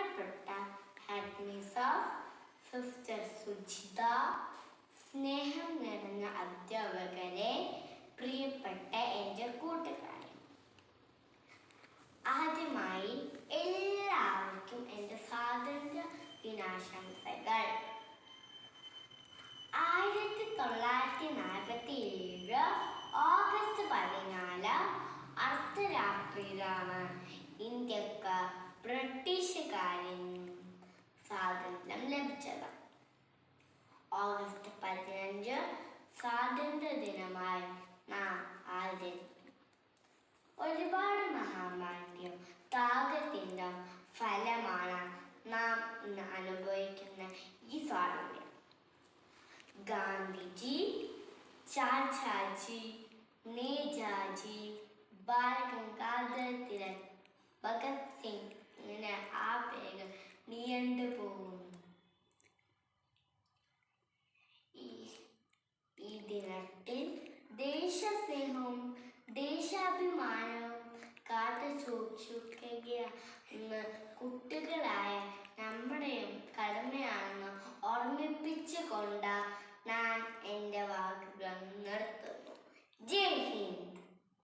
ബഹുമാനപ്പെട്ട happiness of sister Sujitha സ്നേഹം നിറഞ്ഞ അധ്യാപകരെ പ്രിയപ്പെട്ട എന്റെ കൂട്ടുകാരെ. ആദ്യമായി എല്ലാവർക്കും എന്റെ സ്വാതന്ത്ര്യ ദിനാശംസകൾ. ആയിരത്തി തൊള്ളായിരത്തി നാൽപ്പത്തി ഏഴ് ഓഗസ്റ്റ് പതിനാല് അർദ്ധരാത്രിയിലാണ് ഇന്ത്യയ്ക്ക് ബ്രിട്ടീഷുകാരിൽ സ്വാതന്ത്ര്യം ലഭിച്ചത്. ഓഗസ്റ്റ് പതിനഞ്ച് സ്വാതന്ത്ര്യ ദിനമായി നാം ആചരിക്കും ഒരുപാട് മഹാമാരിയും ത്യാഗത്തിന്റെ ഫലമാണ് നാം ഇന്ന് അനുഭവിക്കുന്ന ഈ സ്വാതന്ത്ര്യം. ഗാന്ധിജി ചാച്ചാജി നേജാജി ബാൽ ഗംഗാധര തിലക് ഭഗത് സിംഗ് നീണ്ടു പോകുന്നു. ഈ ദിനത്തിൽ ദേശസ്നേഹവും ദേശാഭിമാനവും കാത്തു സൂക്ഷിക്കുകയാണ് കുട്ടികളായ നമ്മുടെയും കടമയാണെന്ന് ഓർമ്മിപ്പിച്ചുകൊണ്ട് ഞാൻ എന്റെ വാക്കുകൾ നിർത്തുന്നു. ജയ് ഹിന്ദ്.